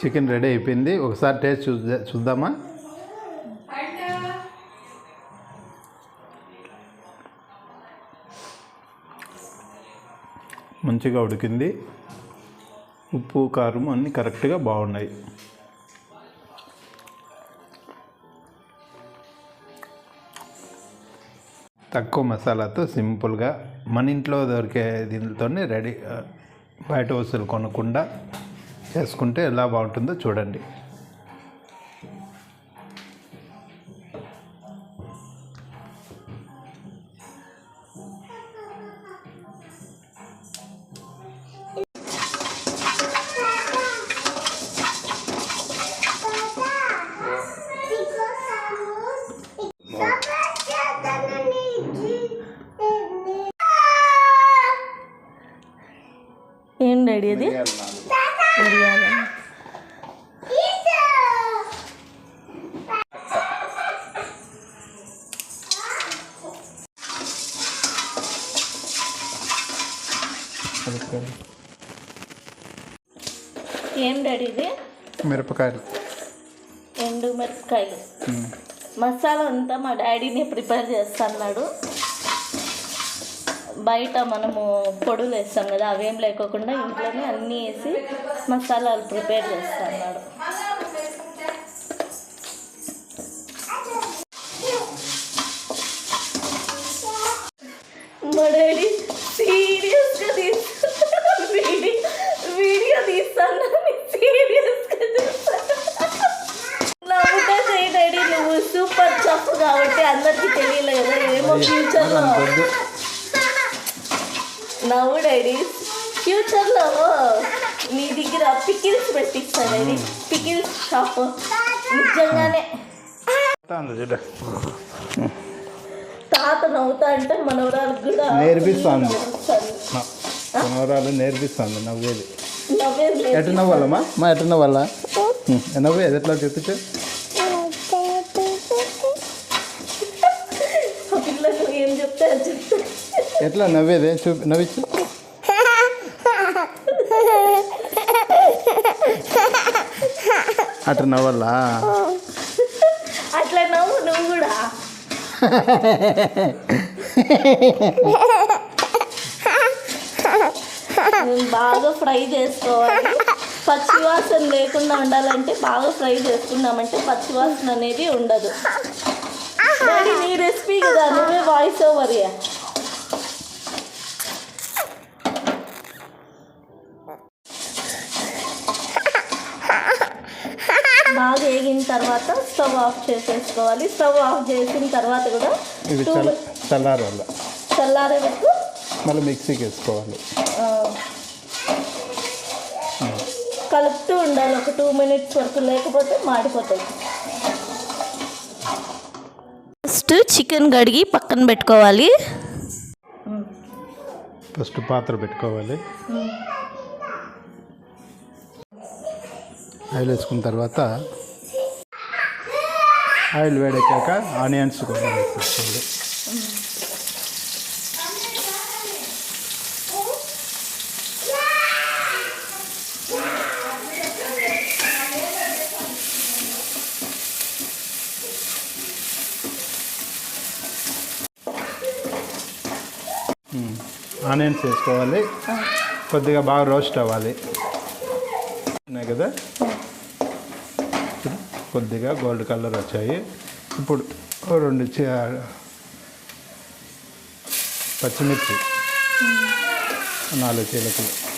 Chicken ready అయిపోయింది. ఒకసారి taste చూద్దా చూద్దామా? మంచిగా ఉడికింది. ఉప్పు కారం అన్నీ కరెక్ట్గా బాగున్నాయి. తక్కువ మసాలాతో సింపుల్గా మన ఇంట్లో దొరికే దీనితోనే రెడీ బయట వస్తువులు కొనకుండా చేసుకుంటే ఎలా బాగుంటుందో చూడండి. ఏం డాడీ అది? మిరియాలు ఏం డాడీ ఇది? మిరపకాయలు. ఎండు మిరపకాయలు. మసాలా అంతా మా డాడీని ప్రిపేర్ చేస్తున్నాడు. బయట మనము పొడులు వేస్తాం కదా అవేం లేకోకుండా ఇంట్లోనే అన్నీ వేసి మసాలాలు ప్రిపేర్ చేస్తున్నాడు నవ్వు డాడీ ఫ్యూచర్లో నీ దగ్గర పికిల్స్ పెట్టిస్తా డాడీ. Pickles shop. నిజంగానే. తాత నవ్వుతా అంటే మనవరాలకు కూడా నేర్పిస్తాను. మనవరాలు నేర్పిస్తుంది నవ్వేది. నవ్వేది. ఎటు నవ్వాలమ్మా? మా ఎటు నవ్వాలా? నవ్వేది? ఎట్లా చూపించు ఆ పిల్లలు ఏం చెప్తే అది చెప్తే ఎట్లా నవ్వేదే? చూపి నవ్వించు. అట్లా నవ్వాలా అట్లా నవ్వు నువ్వు కూడా. బాగా ఫ్రై చేసుకోవాలి. పచ్చివాసన లేకుండా ఉండాలంటే బాగా ఫ్రై చేసుకున్నామంటే పచ్చివాసన అనేది ఉండదు. నీ రెసిపీ కదా నువ్వే వాయిస్ ఓవర్ బాగా వేగిన తర్వాత స్టవ్ ఆఫ్ చేసేసుకోవాలి. స్టవ్ ఆఫ్ చేసిన తర్వాత కూడా ఇది చల్లారు చల్లారే వరకు మళ్ళీ మిక్సీకి వేసుకోవాలి. కలుపుతూ ఉండాలి. ఒక టూ మినిట్స్ వరకు లేకపోతే మాడిపోతాయి. ఫస్ట్ చికెన్ కడిగి పక్కన పెట్టుకోవాలి. ఫస్ట్ పాత్ర పెట్టుకోవాలి. ఆయిల్ వేసుకున్న తర్వాత ఆయిల్ వేడెక్కాక ఆనియన్స్ కూడా ఆనియన్స్ వేసుకోవాలి. కొద్దిగా బాగా రోస్ట్ అవ్వాలి. ఉన్నాయి కదా? కొద్దిగా గోల్డ్ కలర్ వచ్చాయి. ఇప్పుడు రెండు చి- పచ్చిమిర్చి నాలుగు చీలకలు.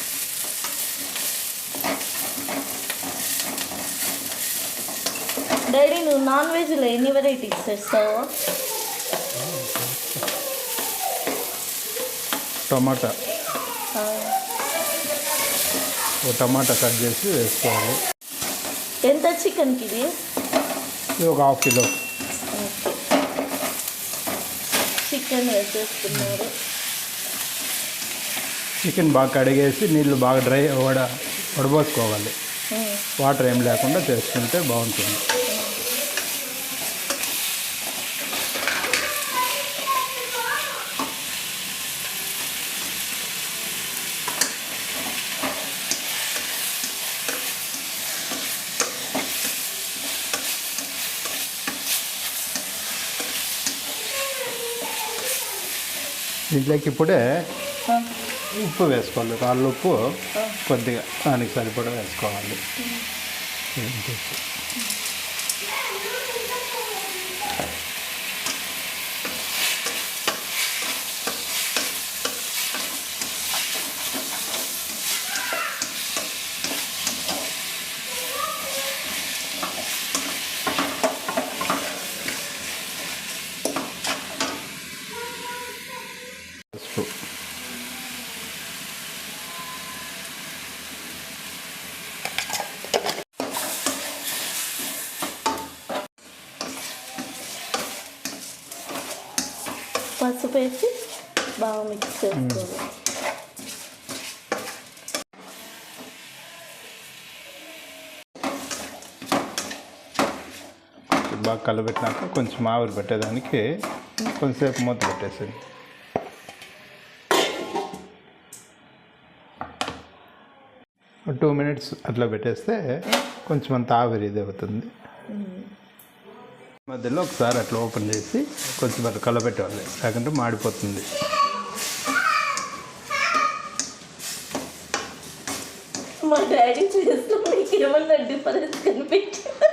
డాడీ నువ్వు నాన్ వెజ్లో ఎన్ని వెరైటీస్ చేస్తావు? టమాటా. ఓ టమాటా కట్ చేసి వేసుకోవాలి. ఎంత చికెన్కి ఇది? ఇది ఒక హాఫ్ కిలో. చికెన్ వేసేస్తున్నారు. చికెన్ బాగా కడిగేసి నీళ్ళు బాగా డ్రై వడ వడబోసుకోవాలి. వాటర్ ఏం లేకుండా చేసుకుంటే బాగుంటుంది. దీంట్లోకి ఇప్పుడే ఉప్పు వేసుకోవాలి. రాళ్ళు ఉప్పు కొద్దిగా దానికి సరిపడా వేసుకోవాలి. పసుపు పసుపు వేసి బాగా మిక్స్ చేసుకోవాలి. బాగా కలబెట్టినాక కొంచెం ఆవిరి పెట్టేదానికి కొంచెంసేపు మూత పెట్టేసింది టూ మినిట్స్ అట్లా పెట్టేస్తే కొంచెం అంత ఆవిరి ఇది అవుతుంది. మధ్యలో ఒకసారి అట్లా ఓపెన్ చేసి కొంచెం అట్లా కలపెట్టాలి. లేకుంటే మాడిపోతుంది. మా డాడీ చేస్తూ మీకు ఏమన్నా డిఫరెన్స్ కనిపించింది?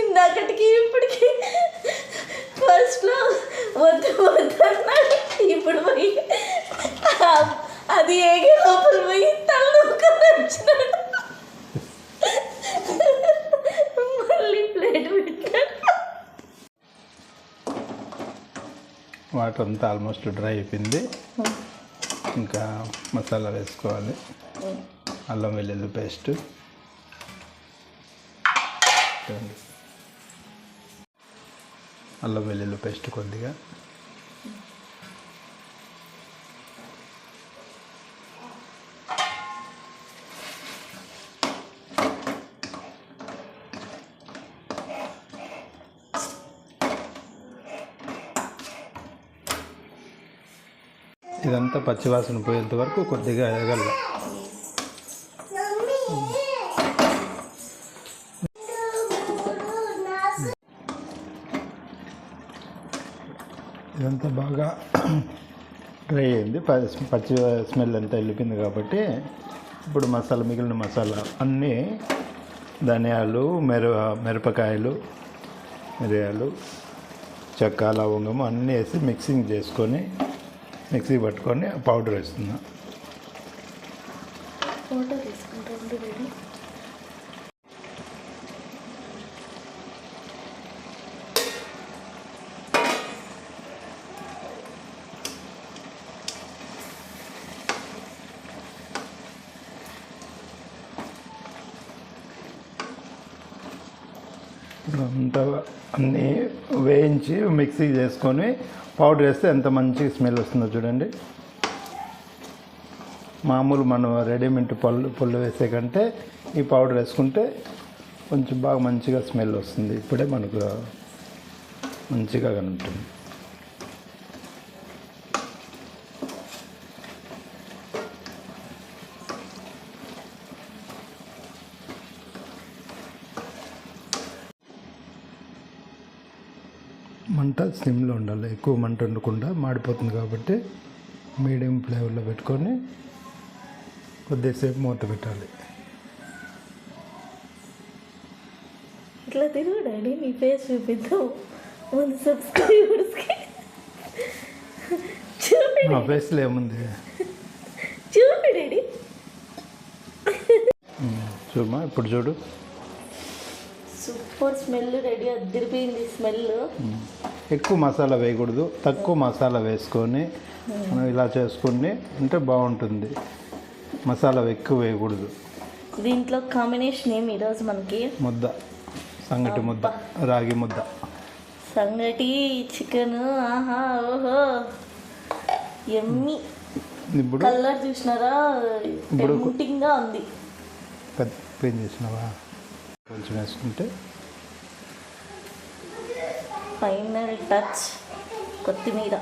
ఇందాకటికి ఇప్పటికి ఫస్ట్లో వద్దు వద్దు అన్నాడు. ఇప్పుడు పోయి అది ఏగే లోపల పోయి మళ్ళీ ప్లేట్ వాటర్ అంతా ఆల్మోస్ట్ డ్రై అయిపోయింది. ఇంకా మసాలా వేసుకోవాలి. అల్లం వెల్లుల్లి పేస్ట్. అల్లం వెల్లుల్లి పేస్ట్ కొద్దిగా. ఇదంతా పచ్చివాసన పోయేంత వరకు కొద్దిగా ఎగల ఇదంతా బాగా డ్రై అయింది. ప- పచ్చి స్మెల్ అంతా వెళ్ళిపోయింది కాబట్టి ఇప్పుడు మసాలా మిగిలిన మసాలా అన్నీ ధనియాలు మెర మిరపకాయలు మిరియాలు చెక్క లవంగము అన్నీ వేసి మిక్సింగ్ చేసుకొని మిక్సీ పట్టుకొని పౌడర్ వేస్తున్నా. ఫోటో తీసుకుంటాను డాడీ అంతా అన్నీ వేయించి మిక్సీ చేసుకొని పౌడర్ వేస్తే ఎంత మంచి స్మెల్ వస్తుందో చూడండి. మామూలు మనం రెడీమేడ్ పళ్ళు పళ్ళు వేసే కంటే ఈ పౌడర్ వేసుకుంటే కొంచెం బాగా మంచిగా స్మెల్ వస్తుంది. ఇప్పుడే మనకు మంచిగా కనుంటుంది మంట సిమ్లో ఉండాలి. ఎక్కువ మంట ఉండకుండా మాడిపోతుంది కాబట్టి మీడియం ఫ్లేవర్లో పెట్టుకొని కొద్దిసేపు మూత పెట్టాలి. ఇట్లా తిరుగు డాడీ నీ ఫేస్ చూపిద్దాం. ముందు సబ్స్క్రైబర్స్కి చూపి నా ఫేస్లో ఏముంది? చూపి డాడీ చూడమా ఇప్పుడు చూడు. సూపర్ స్మెల్ రెడీ అద్దరిపోయింది స్మెల్. ఎక్కువ మసాలా వేయకూడదు తక్కువ మసాలా వేసుకొని మనం ఇలా చేసుకుని అంటే బాగుంటుంది. మసాలా ఎక్కువ వేయకూడదు. దీంట్లో కాంబినేషన్ ఏమి ఈరోజు మనకి? ముద్ద సంగటి ముద్ద రాగి ముద్ద. సంగటి చికెన్ ఆహా ఓహో. ఇప్పుడు? కలర్ చూసినారా? ఇప్పుడు- ఉంది. పెద్ద చేసినావా? కొంచెం వేసుకుంటే ఫైనల్ టచ్ కొత్తిమీర.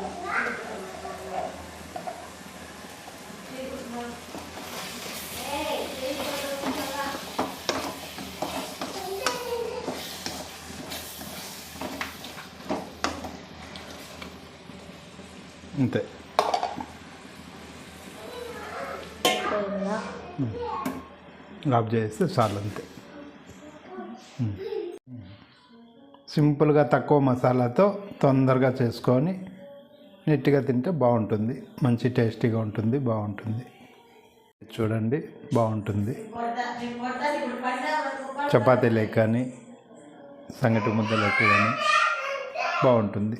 అంతే? ఆఫ్ చేస్తే చాలు అంతే సింపుల్గా తక్కువ మసాలాతో తొందరగా చేసుకొని నీట్గా తింటే బాగుంటుంది. మంచి టేస్టీగా ఉంటుంది బాగుంటుంది. చూడండి బాగుంటుంది. చపాతీలే కానీ సంగటి ముద్ద కానీ బాగుంటుంది.